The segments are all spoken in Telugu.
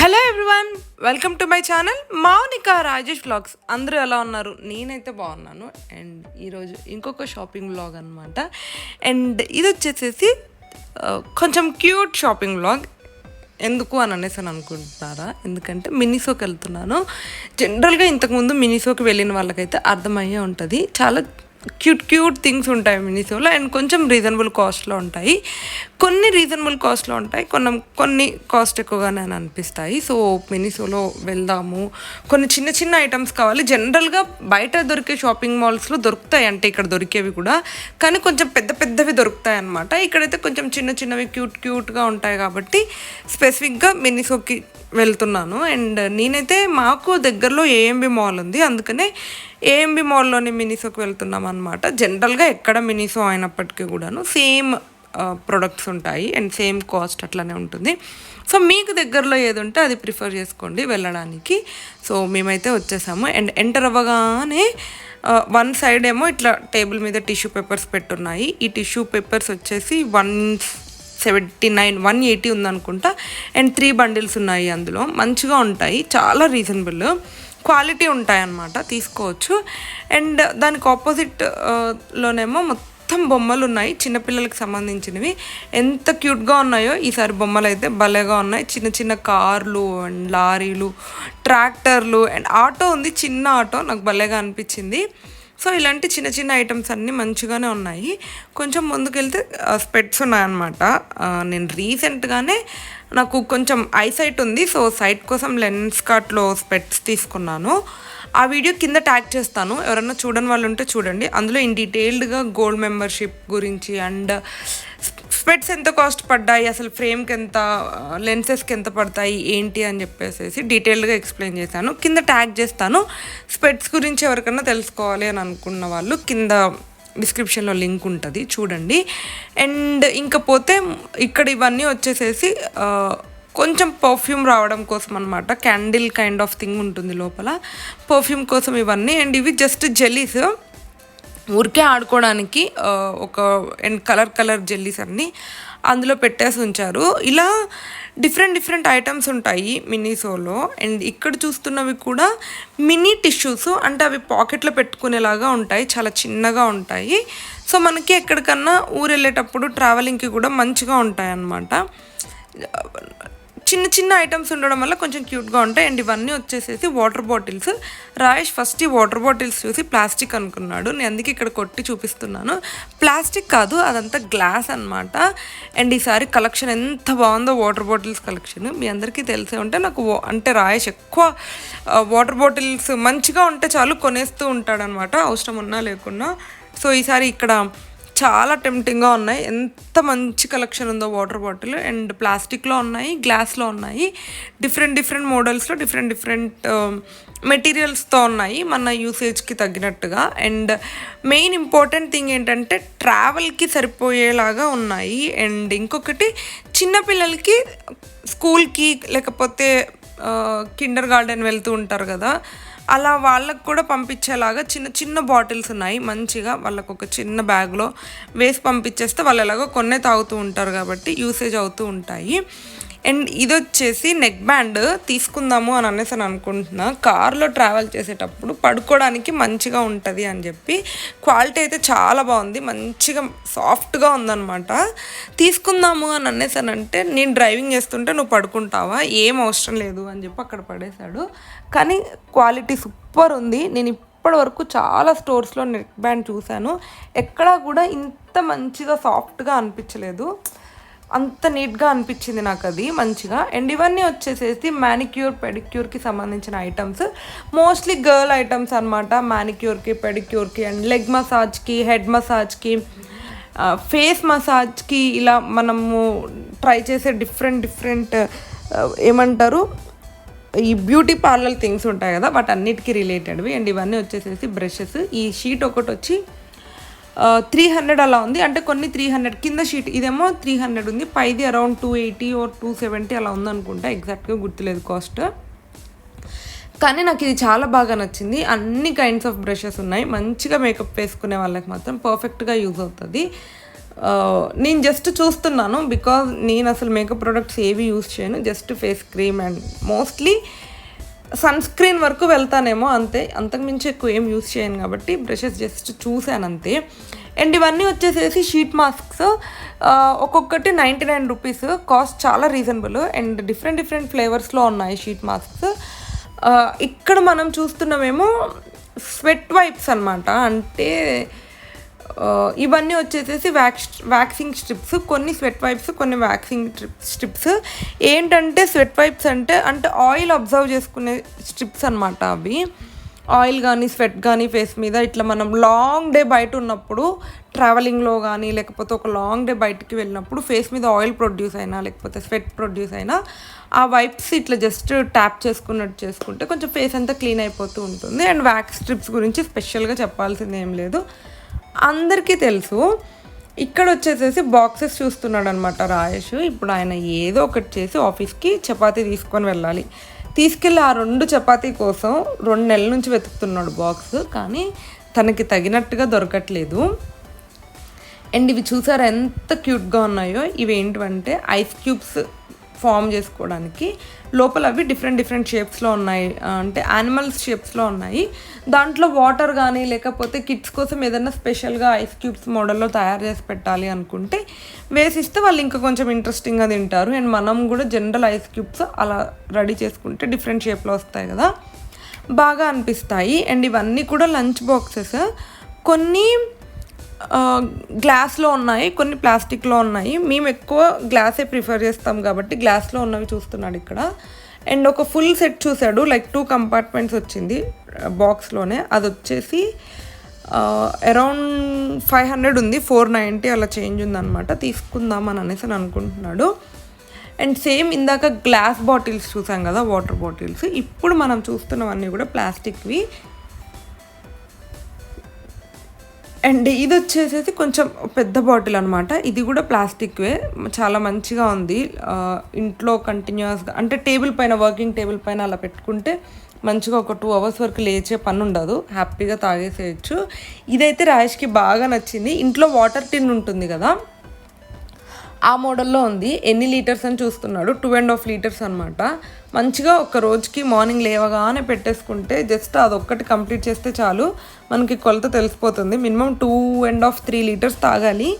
Hello everyone welcome to my channel Mounika Rajesh vlogs అందరూ ఎలా ఉన్నారు? నేనైతే బాగున్నాను. అండ్ ఈరోజు ఇంకొక షాపింగ్ బ్లాగ్ అనమాట అండ్ ఇది వచ్చేసేసి కొంచెం క్యూట్ షాపింగ్ బ్లాగ్ ఎందుకు అని అనేసి అని అనుకుంటున్నారా? ఎందుకంటే మినిసోకి వెళ్తున్నాను. జనరల్గా ఇంతకుముందు మినిసోకి వెళ్ళిన వాళ్ళకైతే అర్థమయ్యే ఉంటుంది. చాలా క్యూట్ క్యూట్ థింగ్స్ ఉంటాయి మినిసోలో అండ్ కొంచెం రీజనబుల్ కాస్ట్లో ఉంటాయి. కొన్ని రీజనబుల్ కాస్ట్లో ఉంటాయి కొన్ని కొన్ని కాస్ట్ ఎక్కువగానే అని అనిపిస్తాయి. సో మినిసోలో వెళ్దాము. కొన్ని చిన్న చిన్న ఐటమ్స్ కావాలి. జనరల్గా బయట దొరికే షాపింగ్ మాల్స్లో దొరుకుతాయి. అంటే ఇక్కడ దొరికేవి కూడా. కానీ కొంచెం పెద్ద పెద్దవి దొరుకుతాయి అనమాట ఇక్కడైతే కొంచెం చిన్న చిన్నవి క్యూట్ క్యూట్గా ఉంటాయి కాబట్టి స్పెసిఫిక్గా మినిసోకి వెళ్తున్నాను. అండ్ నేనైతే మాకు దగ్గరలో ఏఎంబి మాల్ ఉంది. అందుకనే ఏఎంబి మాల్లోని మినిసోకి వెళ్తున్నాం అనమాట జనరల్గా ఎక్కడ మినిసో అయినప్పటికీ కూడాను సేమ్ ప్రొడక్ట్స్ ఉంటాయి అండ్ సేమ్ కాస్ట్ అట్లానే ఉంటుంది. సో మీకు దగ్గరలో ఏది ఉంటే అది ప్రిఫర్ చేసుకోండి వెళ్ళడానికి. సో మేమైతే వచ్చేసాము. అండ్ ఎంటర్ అవ్వగానే వన్ సైడ్ ఏమో ఇట్లా టేబుల్ మీద టిష్యూ పేపర్స్ పెట్టున్నాయి. ఈ టిష్యూ పేపర్స్ వచ్చేసి one seventy nine one eighty ఉందనుకుంటా. And three bundles ఉన్నాయి అందులో. మంచిగా ఉంటాయి. చాలా రీజనబుల్ క్వాలిటీ ఉంటాయన్నమాట తీసుకోవచ్చు. అండ్ దానికి ఆపోజిట్ లోనేమో మొత్తం బొమ్మలు ఉన్నాయి చిన్నపిల్లలకి సంబంధించినవి. ఎంత క్యూట్గా ఉన్నాయో ఈసారి బొమ్మలు అయితే భలేగా ఉన్నాయి. చిన్న చిన్న కార్లు అండ్ లారీలు ట్రాక్టర్లు అండ్ ఆటో ఉంది చిన్న ఆటో నాకు భలేగా అనిపించింది. సో ఇలాంటి చిన్న చిన్న ఐటమ్స్ అన్నీ మంచిగానే ఉన్నాయి. కొంచెం ముందుకెళ్తే స్పెట్స్ ఉన్నాయన్నమాట. నేను రీసెంట్గానే నాకు కొంచెం ఐసైట్ ఉంది. సో సైట్ కోసం లెన్స్ కార్ట్లో స్పెట్స్ తీసుకున్నాను. ఆ వీడియో కింద ట్యాగ్ చేస్తాను. ఎవరన్నా చూడని వాళ్ళు ఉంటే చూడండి. అందులో ఇన్ డీటెయిల్డ్గా గోల్డ్ మెంబర్షిప్ గురించి అండ్ స్పెట్స్ ఎంత కాస్ట్ పడ్డాయి? అసలు ఫ్రేమ్కి ఎంత లెన్సెస్కి ఎంత పడతాయి? ఏంటి అని చెప్పేసి డీటెయిల్డ్గా ఎక్స్ప్లెయిన్ చేశాను. కింద ట్యాగ్ చేస్తాను. స్పెట్స్ గురించి ఎవరికైనా తెలుసుకోవాలి అని అనుకున్న వాళ్ళు కింద డిస్క్రిప్షన్లో లింక్ ఉంటుంది. చూడండి. అండ్ ఇంకా పోతే ఇక్కడ ఇవన్నీ వచ్చేసేసి కొంచెం పర్ఫ్యూమ్ రావడం కోసం అనమాట క్యాండిల్ కైండ్ ఆఫ్ థింగ్ ఉంటుంది లోపల. పర్ఫ్యూమ్ కోసం ఇవన్నీ. అండ్ ఇవి జస్ట్ జెల్లీస్ ఊరికే ఆడుకోవడానికి ఒక అండ్ కలర్ కలర్ జెల్లీస్ అన్నీ అందులో పెట్టేసి ఉంచారు. ఇలా డిఫరెంట్ డిఫరెంట్ ఐటమ్స్ ఉంటాయి మినీసోలో అండ్ ఇక్కడ చూస్తున్నవి కూడా మినీ టిష్యూస్ అంటే అవి పాకెట్లో పెట్టుకునేలాగా ఉంటాయి చాలా చిన్నగా ఉంటాయి. సో మనకి ఎక్కడికన్నా ఊరు వెళ్ళేటప్పుడు ట్రావెలింగ్కి కూడా మంచిగా ఉంటాయి అన్నమాట చిన్న చిన్న ఐటమ్స్ ఉండడం వల్ల కొంచెం క్యూట్గా ఉంటాయి. అండ్ ఇవన్నీ వచ్చేసేసి వాటర్ బాటిల్స్ రాయేష్ ఫస్ట్ ఈ వాటర్ బాటిల్స్ చూసి ప్లాస్టిక్ అనుకున్నాడు. నేను అందుకే ఇక్కడ కొట్టి చూపిస్తున్నాను. ప్లాస్టిక్ కాదు అదంతా గ్లాస్ అన్నమాట. అండ్ ఈసారి కలెక్షన్ ఎంత బాగుందో వాటర్ బాటిల్స్ కలెక్షన్ మీ అందరికీ తెలిసే ఉంటే నాకు అంటే రాయేష్ ఎక్కువ వాటర్ బాటిల్స్ మంచిగా ఉంటే చాలు కొనేస్తూ ఉంటాడనమాట అవసరం ఉన్నా లేకున్నా. సో ఈసారి ఇక్కడ చాలా టెంప్టింగ్గా ఉన్నాయి. ఎంత మంచి కలెక్షన్ ఉందో వాటర్ బాటిల్ అండ్ ప్లాస్టిక్లో ఉన్నాయి గ్లాస్లో ఉన్నాయి. డిఫరెంట్ డిఫరెంట్ మోడల్స్లో డిఫరెంట్ డిఫరెంట్ మెటీరియల్స్తో ఉన్నాయి మన యూసేజ్కి తగ్గినట్టుగా అండ్ మెయిన్ ఇంపార్టెంట్ థింగ్ ఏంటంటే ట్రావెల్కి సరిపోయేలాగా ఉన్నాయి. అండ్ ఇంకొకటి చిన్నపిల్లలకి స్కూల్కి లేకపోతే uh, కిండర్ గార్డెన్ వెళ్తూ ఉంటారు కదా అలా వాళ్ళకు కూడా పంపించేలాగా చిన్న చిన్న బాటిల్స్ ఉన్నాయి. మంచిగా వాళ్ళకు ఒక చిన్న బ్యాగ్లో వేసి పంపించేస్తే వాళ్ళు ఎలాగో కొన్నే తాగుతూ ఉంటారు కాబట్టి యూసేజ్ అవుతూ ఉంటాయి. అండ్ ఇది వచ్చేసి నెక్ బ్యాండ్ తీసుకుందాము అని అనేసి అని అనుకుంటున్నా. కార్లో ట్రావెల్ చేసేటప్పుడు పడుకోవడానికి మంచిగా ఉంటుంది అని చెప్పి. క్వాలిటీ అయితే చాలా బాగుంది. మంచిగా సాఫ్ట్గా ఉందన్నమాట. తీసుకుందాము అని అనేసి అని అంటే నేను డ్రైవింగ్ చేస్తుంటే నువ్వు పడుకుంటావా? ఏం అవసరం లేదు అని చెప్పి అక్కడ పడేశాడు. కానీ క్వాలిటీ సూపర్ ఉంది. నేను ఇప్పటి వరకు చాలా స్టోర్స్లో నెక్ బ్యాండ్ చూశాను. ఎక్కడా కూడా ఇంత మంచిగా సాఫ్ట్గా అనిపించలేదు. అంత నీట్గా అనిపించింది నాకు అది మంచిగా. అండ్ ఇవన్నీ వచ్చేసేసి మ్యానిక్యూర్ పెడిక్యూర్కి సంబంధించిన ఐటమ్స్ మోస్ట్లీ గర్ల్ ఐటమ్స్ అనమాట మ్యానిక్యూర్కి పెడిక్యూర్కి అండ్ లెగ్ మసాజ్కి హెడ్ మసాజ్కి ఫేస్ మసాజ్కి ఇలా మనము ట్రై చేసే డిఫరెంట్ డిఫరెంట్ ఏమంటారు? ఈ బ్యూటీ పార్లర్ థింగ్స్ ఉంటాయి కదా వాటన్నిటికీ రిలేటెడ్వి అండ్ ఇవన్నీ వచ్చేసేసి బ్రషెస్ ఈ షీట్ ఒకటి వచ్చి త్రీ హండ్రెడ్ అలా ఉంది. అంటే కొన్ని త్రీ హండ్రెడ్ కింద షీట్ ఇదేమో త్రీ హండ్రెడ్ ఉంది. పైది around two eighty or two seventy అలా ఉందనుకుంటా. ఎగ్జాక్ట్గా గుర్తులేదు కాస్ట్ కానీ నాకు ఇది చాలా బాగా నచ్చింది. అన్ని కైండ్స్ ఆఫ్ బ్రషెస్ ఉన్నాయి. మంచిగా మేకప్ వేసుకునే వాళ్ళకి మాత్రం పర్ఫెక్ట్గా యూజ్ అవుతుంది. నేను జస్ట్ చూస్తున్నాను. బికాజ్ నేను అసలు మేకప్ ప్రొడక్ట్స్ ఏవి యూస్ చేయను. Just face cream and mostly sunscreen వరకు వెళ్తానేమో అంతే. అంతకుమించి ఎక్కువ ఏం యూస్ చేయను కాబట్టి బ్రషెస్ జస్ట్ చూశాను అంతే అండ్ ఇవన్నీ వచ్చేసేసి షీట్ మాస్క్స్. ఒక్కొక్కటి నైంటీ నైన్ రూపీస్. కాస్ట్ చాలా రీజనబుల్. అండ్ డిఫరెంట్ డిఫరెంట్ ఫ్లేవర్స్లో ఉన్నాయి షీట్ మాస్క్స్. ఇక్కడ మనం చూస్తున్నామేమో స్వెట్ వైప్స్ అనమాట అంటే ఇవన్నీ వచ్చేసేసి వ్యాక్స్ వ్యాక్సింగ్ స్ట్రిప్స్ కొన్ని స్వెట్ వైప్స్ కొన్ని వ్యాక్సింగ్ స్ట్రిప్స్. ఏంటంటే స్వెట్ వైప్స్ అంటే అంటే ఆయిల్ అబ్జర్వ్ చేసుకునే స్ట్రిప్స్ అనమాట అవి. ఆయిల్ కానీ స్వెట్ కానీ ఫేస్ మీద ఇట్లా మనం లాంగ్ డే బయట ఉన్నప్పుడు ట్రావెలింగ్లో కానీ లేకపోతే ఒక లాంగ్ డే బయటికి వెళ్ళినప్పుడు ఫేస్ మీద ఆయిల్ ప్రొడ్యూస్ అయినా లేకపోతే స్వెట్ ప్రొడ్యూస్ అయినా ఆ వైప్స్ ఇట్లా జస్ట్ ట్యాప్ చేసుకున్నట్టు చేసుకుంటే కొంచెం ఫేస్ అంతా క్లీన్ అయిపోతూ ఉంటుంది. అండ్ వ్యాక్స్ స్ట్రిప్స్ గురించి స్పెషల్గా చెప్పాల్సింది ఏం లేదు. అందరికీ తెలుసు. ఇక్కడ వచ్చేసేసి బాక్సెస్ చూస్తున్నాడు అనమాట రాయేష్ ఇప్పుడు ఆయన ఏదో ఒకటి చేసి ఆఫీస్కి చపాతీ తీసుకొని వెళ్ళాలి. తీసుకెళ్ళి ఆ రెండు చపాతీ కోసం రెండు నెలల నుంచి వెతుకుతున్నాడు బాక్స్. కానీ తనకి తగినట్టుగా దొరకట్లేదు. అండ్ ఇవి చూసారు ఎంత క్యూట్గా ఉన్నాయో? ఇవి ఏంటంటే ఐస్ క్యూబ్స్ ఫామ్ చేసుకోవడానికి లోపల అవి డిఫరెంట్ డిఫరెంట్ షేప్స్లో ఉన్నాయి. అంటే యానిమల్స్ షేప్స్లో ఉన్నాయి. దాంట్లో వాటర్ కానీ లేకపోతే కిడ్స్ కోసం ఏదైనా స్పెషల్గా ఐస్ క్యూబ్స్ మోడల్లో తయారు చేసి పెట్టాలి అనుకుంటే వేసిస్తే వాళ్ళు ఇంకా కొంచెం ఇంట్రెస్టింగ్గా తింటారు. అండ్ మనం కూడా జనరల్ ఐస్ క్యూబ్స్ అలా రెడీ చేసుకుంటే డిఫరెంట్ షేప్లో వస్తాయి కదా. బాగా అనిపిస్తాయి. అండ్ ఇవన్నీ కూడా లంచ్ బాక్సెస్ కొన్ని గ్లాస్లో ఉన్నాయి కొన్ని ప్లాస్టిక్లో ఉన్నాయి. మేము ఎక్కువ గ్లాసే ప్రిఫర్ చేస్తాం కాబట్టి గ్లాస్లో ఉన్నవి చూస్తున్నాడు ఇక్కడ. అండ్ ఒక ఫుల్ సెట్ చూసాడు లైక్ టూ కంపార్ట్మెంట్స్ వచ్చింది బాక్స్లోనే అది వచ్చేసి అరౌండ్ ఫైవ్ హండ్రెడ్ ఉంది ఫోర్ నైంటీ అలా చేంజ్ ఉందన్నమాట. తీసుకుందాం అని అనేసి అని అనుకుంటున్నాడు. అండ్ సేమ్ ఇందాక గ్లాస్ బాటిల్స్ చూసాం కదా వాటర్ బాటిల్స్ ఇప్పుడు మనం చూస్తున్నవన్నీ కూడా ప్లాస్టిక్వి అండ్ ఇది వచ్చేసేసి కొంచెం పెద్ద బాటిల్ అనమాట ఇది కూడా ప్లాస్టిక్వే చాలా మంచిగా ఉంది. ఇంట్లో కంటిన్యూస్గా అంటే టేబుల్ పైన వర్కింగ్ టేబుల్ పైన అలా పెట్టుకుంటే మంచిగా ఒక టూ అవర్స్ వరకు లేచే పని ఉండదు. హ్యాపీగా తాగేసేయచ్చు. ఇదైతే రాయేష్కి బాగా నచ్చింది. ఇంట్లో వాటర్ టిన్ ఉంటుంది కదా. ఆ మోడల్లో ఉంది. ఎన్ని లీటర్స్ అని చూస్తున్నాడు. టూ అండ్ హాఫ్ లీటర్స్ అనమాట మంచిగా ఒక రోజుకి మార్నింగ్ లేవగానే పెట్టేసుకుంటే జస్ట్ అదొక్కటి కంప్లీట్ చేస్తే చాలు. మనకి కొలత తెలిసిపోతుంది. Minimum two and half three litres తాగాలి.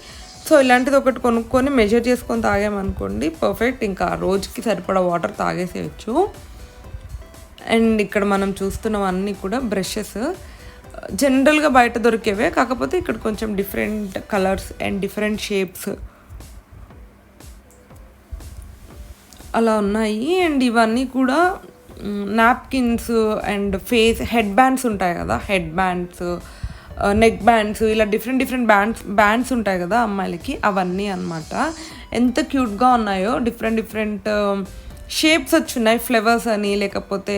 సో ఇలాంటిది ఒకటి కొనుక్కొని మెజర్ చేసుకొని తాగామనుకోండి పర్ఫెక్ట్ ఇంకా రోజుకి సరిపడా వాటర్ తాగేసేయచ్చు. అండ్ ఇక్కడ మనం చూస్తున్నవన్నీ కూడా బ్రషెస్ జనరల్గా బయట దొరికేవే కాకపోతే ఇక్కడ కొంచెం different colours and different shapes అలా ఉన్నాయి. అండ్ ఇవన్నీ కూడా napkins and face head bands ఉంటాయి కదా. హెడ్ బ్యాండ్స్ నెక్ బ్యాండ్స్ ఇలా డిఫరెంట్ డిఫరెంట్ బ్యాండ్స్ బ్యాండ్స్ ఉంటాయి కదా అమ్మాయిలకి. అవన్నీ అన్నమాట. ఎంత క్యూట్గా ఉన్నాయో డిఫరెంట్ డిఫరెంట్ షేప్స్ వచ్చున్నాయి ఫ్లేవర్స్ అని లేకపోతే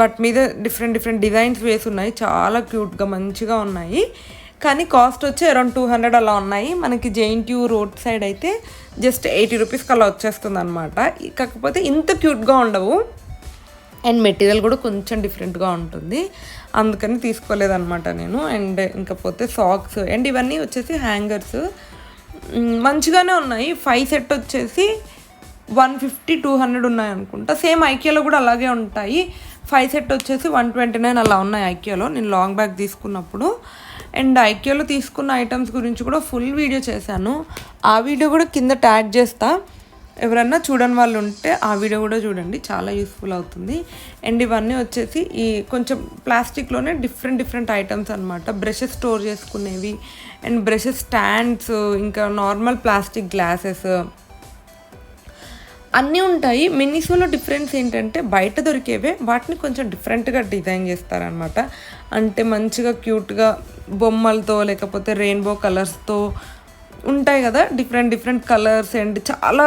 వాటి మీద డిఫరెంట్ డిఫరెంట్ డిజైన్స్ వేసి ఉన్నాయి. చాలా క్యూట్గా మంచిగా ఉన్నాయి. కానీ కాస్ట్ వచ్చి అరౌండ్ టూ హండ్రెడ్ అలా ఉన్నాయి. మనకి జెయింట్యూ రోడ్ సైడ్ అయితే జస్ట్ ఎయిటీ రూపీస్కి అలా వచ్చేస్తుంది అనమాట కాకపోతే ఇంత క్యూట్గా ఉండవు. అండ్ మెటీరియల్ కూడా కొంచెం డిఫరెంట్గా ఉంటుంది. అందుకని తీసుకోలేదన్నమాట నేను. అండ్ ఇంకపోతే సాక్స్ అండ్ ఇవన్నీ వచ్చేసి హ్యాంగర్స్ మంచిగానే ఉన్నాయి. ఫైవ్ సెట్ వచ్చేసి వన్ ఫిఫ్టీ టూ హండ్రెడ్ ఉన్నాయి అనుకుంటా. సేమ్ ఐకియాలో కూడా అలాగే ఉంటాయి. ఫైవ్ సెట్ వచ్చేసి వన్ ట్వంటీ నైన్ అలా ఉన్నాయి ఐక్యోలో. నేను లాంగ్ బ్యాగ్ తీసుకున్నప్పుడు. అండ్ ఐక్యోలో తీసుకున్న ఐటమ్స్ గురించి కూడా ఫుల్ వీడియో చేశాను. ఆ వీడియో కూడా కింద ట్యాగ్ చేస్తా. ఎవరన్నా చూడని వాళ్ళు ఉంటే ఆ వీడియో కూడా చూడండి. చాలా యూస్ఫుల్ అవుతుంది. అండ్ ఇవన్నీ వచ్చేసి ఈ కొంచెం ప్లాస్టిక్లోనే డిఫరెంట్ డిఫరెంట్ ఐటమ్స్ అనమాట బ్రషెస్ స్టోర్ చేసుకునేవి. అండ్ బ్రషెస్ స్టాండ్స్ ఇంకా నార్మల్ ప్లాస్టిక్ గ్లాసెస్ అన్నీ ఉంటాయి. మినీసోలో డిఫరెన్స్ ఏంటంటే బయట దొరికేవే వాటిని కొంచెం డిఫరెంట్గా డిజైన్ చేస్తారనమాట అంటే మంచిగా క్యూట్గా బొమ్మలతో లేకపోతే రెయిన్బో కలర్స్తో ఉంటాయి కదా డిఫరెంట్ డిఫరెంట్ కలర్స్ అండ్ చాలా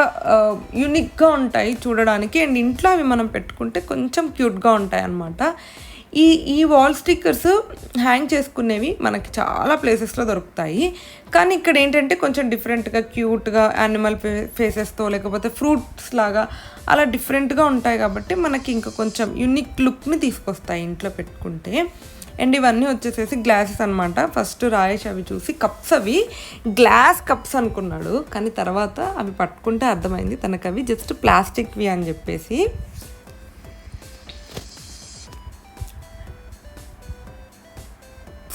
యూనిక్గా ఉంటాయి చూడడానికి. అండ్ ఇంట్లో అవి మనం పెట్టుకుంటే కొంచెం క్యూట్గా ఉంటాయి అన్నమాట ఈ ఈ వాల్ స్టిక్కర్స్ హ్యాంగ్ చేసుకునేవి మనకి చాలా ప్లేసెస్లో దొరుకుతాయి. కానీ ఇక్కడ ఏంటంటే కొంచెం డిఫరెంట్గా క్యూట్గా యానిమల్ ఫేసెస్తో లేకపోతే ఫ్రూట్స్ లాగా అలా డిఫరెంట్గా ఉంటాయి కాబట్టి మనకి ఇంకా కొంచెం యూనిక్ లుక్ని తీసుకొస్తాయి ఇంట్లో పెట్టుకుంటే. అండ్ ఇవన్నీ వచ్చేసేసి గ్లాసెస్ అనమాట ఫస్ట్ రాయేష్ అవి చూసి కప్స్ అవి గ్లాస్ కప్స్ అనుకున్నాడు. కానీ తర్వాత అవి పట్టుకుంటే అర్థమైంది తనకు అవి జస్ట్ ప్లాస్టిక్వి అని చెప్పేసి.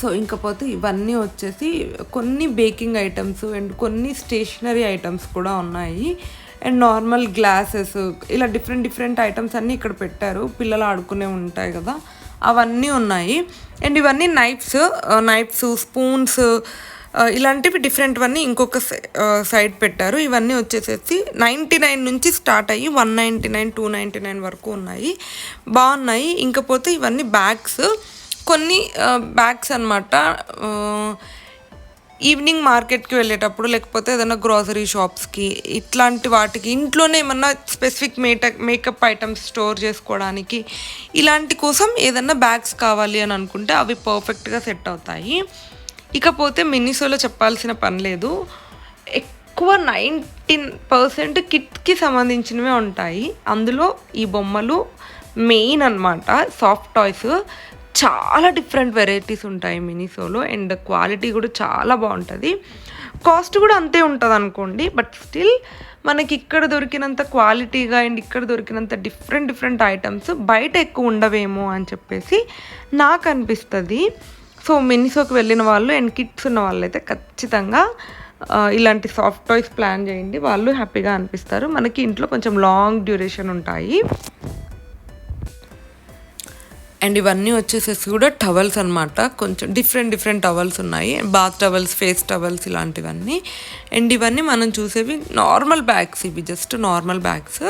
సో ఇంకపోతే ఇవన్నీ వచ్చేసి కొన్ని బేకింగ్ ఐటమ్స్ అండ్ కొన్ని స్టేషనరీ ఐటమ్స్ కూడా ఉన్నాయి. అండ్ నార్మల్ గ్లాసెస్ ఇలా డిఫరెంట్ డిఫరెంట్ ఐటమ్స్ అన్నీ ఇక్కడ పెట్టారు. పిల్లలు ఆడుకునే ఉంటాయి కదా అవన్నీ ఉన్నాయి. అండ్ ఇవన్నీ నైఫ్స్ నైఫ్స్ స్పూన్స్ ఇలాంటివి డిఫరెంట్వన్నీ ఇంకొక సైడ్ పెట్టారు. ఇవన్నీ వచ్చేసేసి నైంటీ నైన్ నుంచి స్టార్ట్ అయ్యి one ninety nine two ninety nine వరకు ఉన్నాయి. బాగున్నాయి. ఇంకపోతే ఇవన్నీ బ్యాగ్స్. కొన్ని బ్యాగ్స్ అనమాట ఈవినింగ్ మార్కెట్కి వెళ్ళేటప్పుడు లేకపోతే ఏదైనా గ్రోసరీ షాప్స్కి ఇట్లాంటి వాటికి ఇంట్లోనే ఏమన్నా స్పెసిఫిక్ మేట మేకప్ ఐటమ్స్ స్టోర్ చేసుకోవడానికి ఇలాంటి కోసం ఏదన్నా బ్యాగ్స్ కావాలి అని అనుకుంటే అవి పర్ఫెక్ట్గా సెట్ అవుతాయి. ఇకపోతే మినిసోలో చెప్పాల్సిన పని లేదు. ఎక్కువ నైన్టీన్ పర్సెంట్ కిట్కి సంబంధించినవే ఉంటాయి. అందులో ఈ బొమ్మలు మెయిన్ అనమాట సాఫ్ట్ టాయ్స్ చాలా డిఫరెంట్ వెరైటీస్ ఉంటాయి మినిసోలో అండ్ క్వాలిటీ కూడా చాలా బాగుంటుంది. కాస్ట్ కూడా అంతే ఉంటుంది అనుకోండి బట్ స్టిల్ మనకి ఇక్కడ దొరికినంత క్వాలిటీగా అండ్ ఇక్కడ దొరికినంత డిఫరెంట్ డిఫరెంట్ ఐటమ్స్ బయట ఎక్కువ ఉండవేమో అని చెప్పేసి నాకు అనిపిస్తుంది. సో మినిసోకి వెళ్ళిన వాళ్ళు అండ్ కిట్స్ ఉన్న వాళ్ళు అయితే ఖచ్చితంగా ఇలాంటి సాఫ్ట్ టాయ్స్ ప్లాన్ చేయండి. వాళ్ళు హ్యాపీగా అనిపిస్తారు. మనకి ఇంట్లో కొంచెం లాంగ్ డ్యూరేషన్ ఉంటాయి. అండ్ ఇవన్నీ వచ్చేసేసి కూడా టవల్స్ అనమాట కొంచెం డిఫరెంట్ డిఫరెంట్ టవల్స్ ఉన్నాయి. బాత్ టవల్స్ ఫేస్ టవల్స్ ఇలాంటివన్నీ. అండ్ ఇవన్నీ మనం చూసేవి నార్మల్ బ్యాగ్స్ ఇవి just normal bags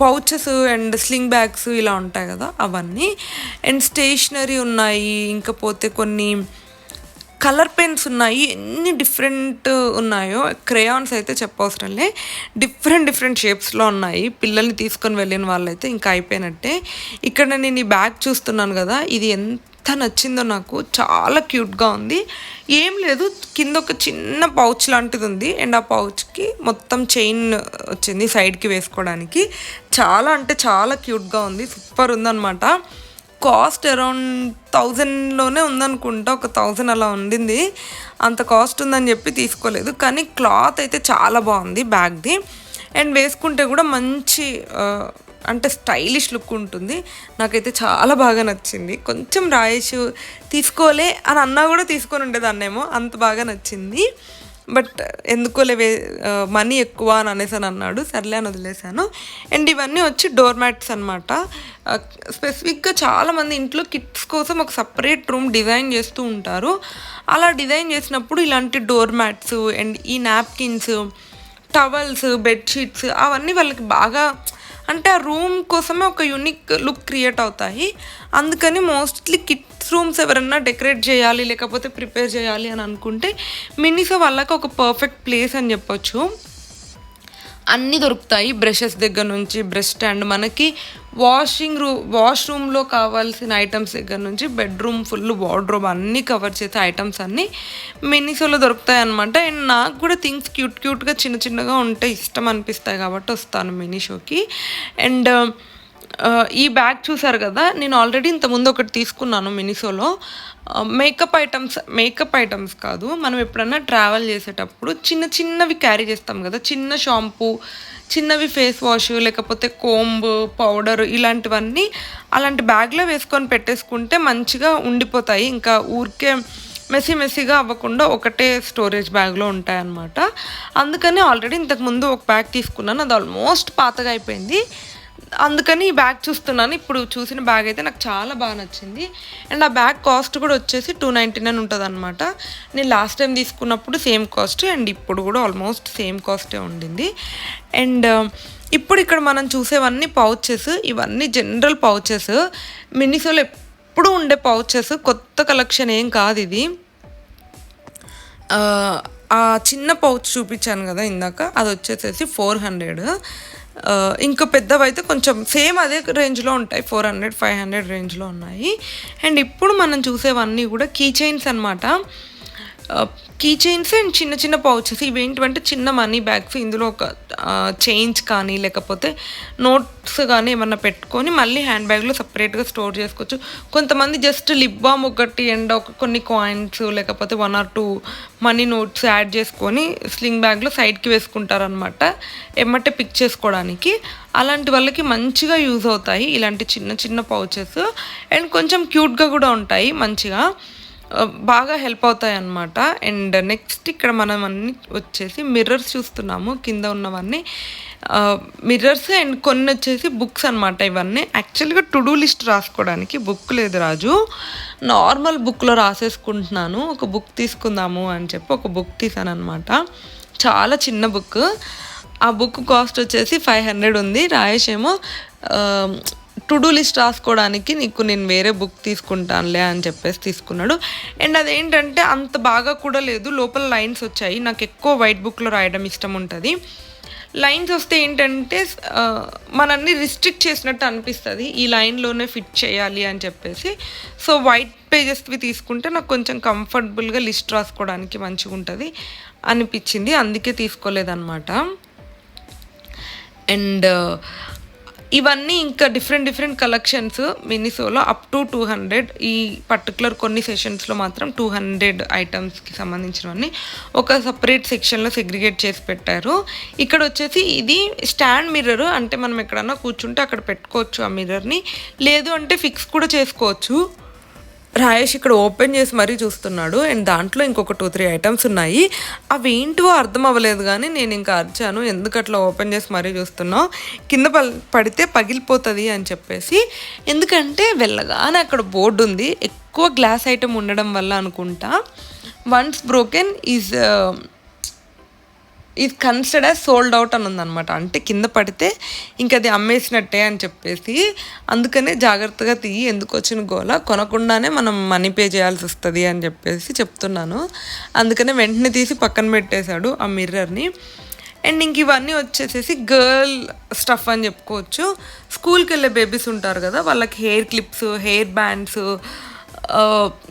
pouches and sling bags ఇలా ఉంటాయి కదా అవన్నీ. అండ్ స్టేషనరీ ఉన్నాయి. ఇంకపోతే కొన్ని కలర్ పెన్స్ ఉన్నాయి ఎన్ని డిఫరెంట్ ఉన్నాయో క్రేయాన్స్ అయితే చెప్పవసరంలే డిఫరెంట్ డిఫరెంట్ షేప్స్లో ఉన్నాయి. పిల్లల్ని తీసుకొని వెళ్ళిన వాళ్ళైతే ఇంకా అయిపోయినట్టే. ఇక్కడ నేను ఈ బ్యాగ్ చూస్తున్నాను కదా ఇది ఎంత నచ్చిందో నాకు. చాలా క్యూట్గా ఉంది. ఏం లేదు కింద ఒక చిన్న పౌచ్ లాంటిది ఉంది. అండ్ ఆ పౌచ్కి మొత్తం చైన్ వచ్చింది సైడ్కి వేసుకోవడానికి. చాలా అంటే చాలా క్యూట్గా ఉంది. సూపర్ ఉందన్నమాట. కాస్ట్ అరౌండ్ థౌజండ్లోనే ఉందనుకుంటా ఒక థౌజండ్ అలా ఉండింది. అంత కాస్ట్ ఉందని చెప్పి తీసుకోలేదు. కానీ క్లాత్ అయితే చాలా బాగుంది బ్యాగ్ది. అండ్ వేసుకుంటే కూడా మంచి అంటే స్టైలిష్ లుక్ ఉంటుంది. నాకైతే చాలా బాగా నచ్చింది. కొంచెం రాయేష్ తీసుకోలే అని అన్నా కూడా తీసుకొని ఉండేదాన్నేమో అంత బాగా నచ్చింది. బట్ ఎందుకోలేవే మనీ ఎక్కువ అని అనేసి అని అన్నాడు. సర్లే అని వదిలేశాను. అండ్ ఇవన్నీ వచ్చి డోర్ మ్యాట్స్ అనమాట స్పెసిఫిక్గా చాలామంది ఇంట్లో కిడ్స్ కోసం ఒక సపరేట్ రూమ్ డిజైన్ చేస్తూ ఉంటారు. అలా డిజైన్ చేసినప్పుడు ఇలాంటి డోర్ మ్యాట్స్ అండ్ ఈ నాప్కిన్స్ టవల్స్ బెడ్షీట్స్ అవన్నీ వాళ్ళకి బాగా అంటే ఆ రూమ్ కోసమే ఒక యూనిక్ లుక్ క్రియేట్ అవుతాయి. అందుకని మోస్ట్లీ కిడ్స్ రూమ్స్ ఎవరన్నా డెకరేట్ చేయాలి లేకపోతే ప్రిపేర్ చేయాలి అని అనుకుంటే మినీసో వాళ్ళకి ఒక పర్ఫెక్ట్ ప్లేస్ అని చెప్పొచ్చు. అన్నీ దొరుకుతాయి. బ్రషెస్ దగ్గర నుంచి బ్రష్ స్టాండ్ మనకి. వాషింగ్ రూ వాష్రూమ్లో కావాల్సిన ఐటమ్స్ దగ్గర నుంచి బెడ్రూమ్ ఫుల్ వార్డ్రోబ్ అన్నీ కవర్ చేసే ఐటమ్స్ అన్నీ మినిసోలో దొరుకుతాయి అనమాట అండ్ నాకు కూడా థింగ్స్ క్యూట్ క్యూట్గా చిన్న చిన్నగా ఉంటే ఇష్టం అనిపిస్తాయి కాబట్టి వస్తాను మినీ షోకి అండ్ ఈ బ్యాగ్ చూసారు కదా నేను ఆల్రెడీ ఇంతకుముందు ఒకటి తీసుకున్నాను మినిసోలో మేకప్ ఐటమ్స్ మేకప్ ఐటమ్స్ కాదు మనం ఎప్పుడన్నా ట్రావెల్ చేసేటప్పుడు చిన్న చిన్నవి క్యారీ చేస్తాం కదా చిన్న షాంపూ చిన్నవి ఫేస్ వాష్ లేకపోతే కోంబ్ పౌడర్ ఇలాంటివన్నీ అలాంటి బ్యాగ్లో వేసుకొని పెట్టేసుకుంటే మంచిగా ఉండిపోతాయి. ఇంకా ఊరికే మెస్సీ మెస్సీగా అవ్వకుండా ఒకటే స్టోరేజ్ బ్యాగ్లో ఉంటాయన్నమాట. అందుకని ఆల్రెడీ ఇంతకుముందు ఒక బ్యాగ్ తీసుకున్నాను అది ఆల్మోస్ట్ పాతగా అయిపోయింది. అందుకని ఈ బ్యాగ్ చూస్తున్నాను. ఇప్పుడు చూసిన బ్యాగ్ అయితే నాకు చాలా బాగా నచ్చింది. అండ్ ఆ బ్యాగ్ కాస్ట్ కూడా వచ్చేసి టూ నైంటీ నైన్ ఉంటుంది అనమాట నేను లాస్ట్ టైం తీసుకున్నప్పుడు సేమ్ కాస్ట్ అండ్ ఇప్పుడు కూడా ఆల్మోస్ట్ సేమ్ కాస్టే ఉండింది. అండ్ um, ఇప్పుడు ఇక్కడ మనం చూసేవన్నీ పౌచెస్ ఇవన్నీ జనరల్ పౌచెస్. మినిసోలో ఎప్పుడు ఉండే పౌచెస్ కొత్త కలెక్షన్ ఏం కాదు ఇది. ఆ, ఆ చిన్న పౌచ్ చూపించాను కదా ఇందాక అది వచ్చేసేసి ఫోర్ హండ్రెడ్ ఇంకా పెద్దవైతే కొంచెం సేమ్ అదే రేంజ్లో ఉంటాయి. ఫోర్ హండ్రెడ్ ఫైవ్ హండ్రెడ్ రేంజ్లో ఉన్నాయి. అండ్ ఇప్పుడు మనం చూసేవన్నీ కూడా కీ చైన్స్ అనమాట కీ చైన్స్ అండ్ చిన్న చిన్న పౌచెస్ ఇవేంటివంటే చిన్న మనీ బ్యాగ్స్ ఇందులో ఒక చైన్స్ కానీ లేకపోతే నోట్స్ కానీ ఏమన్నా పెట్టుకొని మళ్ళీ హ్యాండ్ బ్యాగ్లో సపరేట్గా స్టోర్ చేసుకోవచ్చు. కొంతమంది జస్ట్ లిప్ బామ్ ఒకటి అండ్ ఒక కొన్ని కాయిన్స్ లేకపోతే one or two money notes add చేసుకొని స్లింగ్ బ్యాగ్లో సైడ్కి వేసుకుంటారనమాట ఎమ్మటే పిక్ చేసుకోవడానికి. అలాంటి వాళ్ళకి మంచిగా యూజ్ అవుతాయి ఇలాంటి చిన్న చిన్న పౌచెస్ అండ్ కొంచెం క్యూట్గా కూడా ఉంటాయి మంచిగా. బాగా హెల్ప్ అవుతాయి అన్నమాట అండ్ నెక్స్ట్ ఇక్కడ మనం అన్ని వచ్చేసి మిర్రర్స్ చూస్తున్నాము. కింద ఉన్నవన్నీ మిర్రర్స్ అండ్ కొన్ని వచ్చేసి బుక్స్ అనమాట ఇవన్నీ. యాక్చువల్గా టు డూ లిస్ట్ రాసుకోవడానికి బుక్ లేదు రాజు. నార్మల్ బుక్లో రాసేసుకుంటున్నాను. ఒక బుక్ తీసుకుందాము అని చెప్పి ఒక బుక్ తీసాను అనమాట చాలా చిన్న బుక్ ఆ బుక్ కాస్ట్ వచ్చేసి ఫైవ్ హండ్రెడ్ ఉంది. రాయేష్ ఏమో టు డూ లిస్ట్ రాసుకోవడానికి నీకు నేను వేరే బుక్ తీసుకుంటానులే అని చెప్పేసి తీసుకున్నాడు. అండ్ అదేంటంటే అంత బాగా కూడా లేదు. లోపల లైన్స్ వచ్చాయి. నాకు ఎక్కువ వైట్ బుక్లో రాయడం ఇష్టం ఉంటుంది. లైన్స్ వస్తే ఏంటంటే మనల్ని రిస్ట్రిక్ట్ చేసినట్టు అనిపిస్తుంది. ఈ లైన్లోనే ఫిట్ చేయాలి అని చెప్పేసి. సో వైట్ పేజెస్వి తీసుకుంటే నాకు కొంచెం కంఫర్టబుల్గా లిస్ట్ రాసుకోవడానికి మంచిగా ఉంటుంది అనిపించింది. అందుకే తీసుకోలేదన్నమాట. అండ్ ఇవన్నీ ఇంకా డిఫరెంట్ డిఫరెంట్ కలెక్షన్స్ మినిసోలో అప్ టు టూ హండ్రెడ్ ఈ పర్టికులర్ కొన్ని సెషన్స్లో మాత్రం టూ హండ్రెడ్ ఐటమ్స్కి సంబంధించినవన్నీ ఒక సపరేట్ సెక్షన్లో సెగ్రిగేట్ చేసి పెట్టారు. ఇక్కడ వచ్చేసి ఇది స్టాండ్ మిర్రర్ అంటే మనం ఎక్కడన్నా కూర్చుంటే అక్కడ పెట్టుకోవచ్చు ఆ మిర్రర్ని లేదు అంటే ఫిక్స్ కూడా చేసుకోవచ్చు. రాయేష్ ఇక్కడ ఓపెన్ చేసి మరీ చూస్తున్నాడు. అండ్ దాంట్లో ఇంకొక టూ త్రీ ఐటమ్స్ ఉన్నాయి. అవి ఏంటో అర్థం అవ్వలేదు కానీ నేను ఇంకా అరిచాను. ఎందుకు అట్లా ఓపెన్ చేసి మరీ చూస్తున్నావు? కింద పడితే పగిలిపోతుంది అని చెప్పేసి. ఎందుకంటే వెళ్ళగానే అక్కడ బోర్డు ఉంది. ఎక్కువ గ్లాస్ ఐటమ్ ఉండడం వల్ల అనుకుంటా. వన్స్ బ్రోకెన్ ఈజ్ ఇది కన్సిడర్ సోల్డ్ అవుట్ అని ఉందన్నమాట. అంటే కింద పడితే ఇంక అది అమ్మేసినట్టే అని చెప్పేసి అందుకనే జాగ్రత్తగా తీయి ఎందుకు వచ్చిన గోల. కొనకుండానే మనం మనీ పే చేయాల్సి వస్తుంది అని చెప్పేసి చెప్తున్నాను. అందుకనే వెంటనే తీసి పక్కన పెట్టేశాడు ఆ మిర్రర్ని అండ్ ఇంక ఇవన్నీ వచ్చేసేసి గర్ల్ స్టఫ్ అని చెప్పుకోవచ్చు. స్కూల్కి వెళ్ళే బేబీస్ ఉంటారు కదా వాళ్ళకి హెయిర్ క్లిప్స్ హెయిర్ బ్యాండ్స్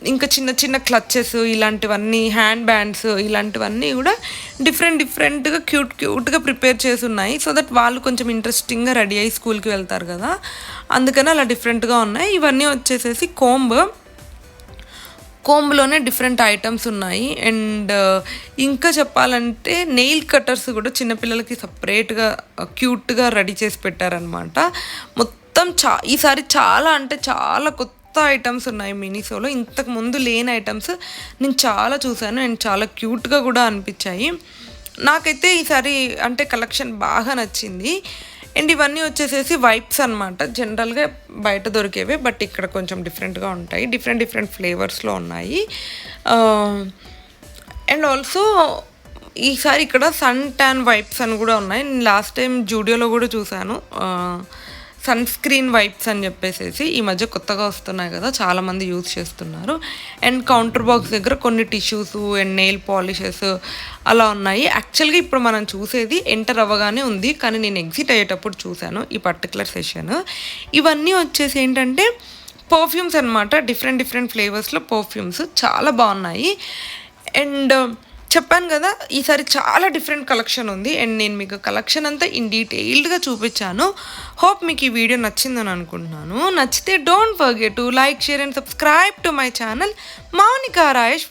ఇంకా చిన్న చిన్న క్లచెస్ ఇలాంటివన్నీ హ్యాండ్ బ్యాండ్స్ ఇలాంటివన్నీ కూడా డిఫరెంట్ డిఫరెంట్గా క్యూట్ క్యూట్గా ప్రిపేర్ చేసి ఉన్నాయి సో దట్ వాళ్ళు కొంచెం ఇంట్రెస్టింగ్గా రెడీ అయ్యి స్కూల్కి వెళ్తారు కదా. అందుకని అలా డిఫరెంట్గా ఉన్నాయి. ఇవన్నీ వచ్చేసేసి కోంబ్ కోంబులోనే డిఫరెంట్ ఐటమ్స్ ఉన్నాయి. అండ్ ఇంకా చెప్పాలంటే నెయిల్ కట్టర్స్ కూడా చిన్నపిల్లలకి సపరేట్గా క్యూట్గా రెడీ చేసి పెట్టారనమాట మొత్తం చా ఈసారి చాలా అంటే చాలా కొత్త కొత్త ఐటమ్స్ ఉన్నాయి మినీసోలో ఇంతకు ముందు లేని ఐటమ్స్ నేను చాలా చూశాను. అండ్ చాలా క్యూట్గా కూడా అనిపించాయి. నాకైతే ఈసారి అంటే కలెక్షన్ బాగా నచ్చింది. అండ్ ఇవన్నీ వచ్చేసేసి వైప్స్ అనమాట జనరల్గా బయట దొరికేవే బట్ ఇక్కడ కొంచెం డిఫరెంట్గా ఉంటాయి. డిఫరెంట్ డిఫరెంట్ ఫ్లేవర్స్లో ఉన్నాయి. అండ్ ఆల్సో ఈసారి ఇక్కడ సన్ ట్యాన్ వైప్స్ అని కూడా ఉన్నాయి. నేను లాస్ట్ టైం జూడియోలో కూడా చూశాను. సన్ స్క్రీన్ వైప్స్ అని చెప్పేసి ఈ మధ్య కొత్తగా వస్తున్నాయి కదా చాలామంది యూజ్ చేస్తున్నారు. అండ్ కౌంటర్ బాక్స్ దగ్గర కొన్ని టిష్యూస్ అండ్ నెయిల్ పాలిషెస్ అలా ఉన్నాయి. యాక్చువల్గా ఇప్పుడు మనం చూసేది ఎంటర్ అవ్వగానే ఉంది కానీ నేను ఎగ్జిట్ అయ్యేటప్పుడు చూశాను ఈ పర్టికులర్ సెషన్. ఇవన్నీ వచ్చేసి ఏంటంటే పర్ఫ్యూమ్స్ అనమాట డిఫరెంట్ డిఫరెంట్ ఫ్లేవర్స్లో పర్ఫ్యూమ్స్ చాలా బాగున్నాయి. అండ్ చెప్పాను కదా ఈసారి చాలా డిఫరెంట్ కలెక్షన్ ఉంది. అండ్ నేను మీకు కలెక్షన్ అంతా ఇన్ డీటెయిల్డ్గా చూపించాను. హోప్ మీకు ఈ వీడియో నచ్చిందని అనుకుంటున్నాను. నచ్చితే don't forget to like share and subscribe to my channel Mounika Rayesh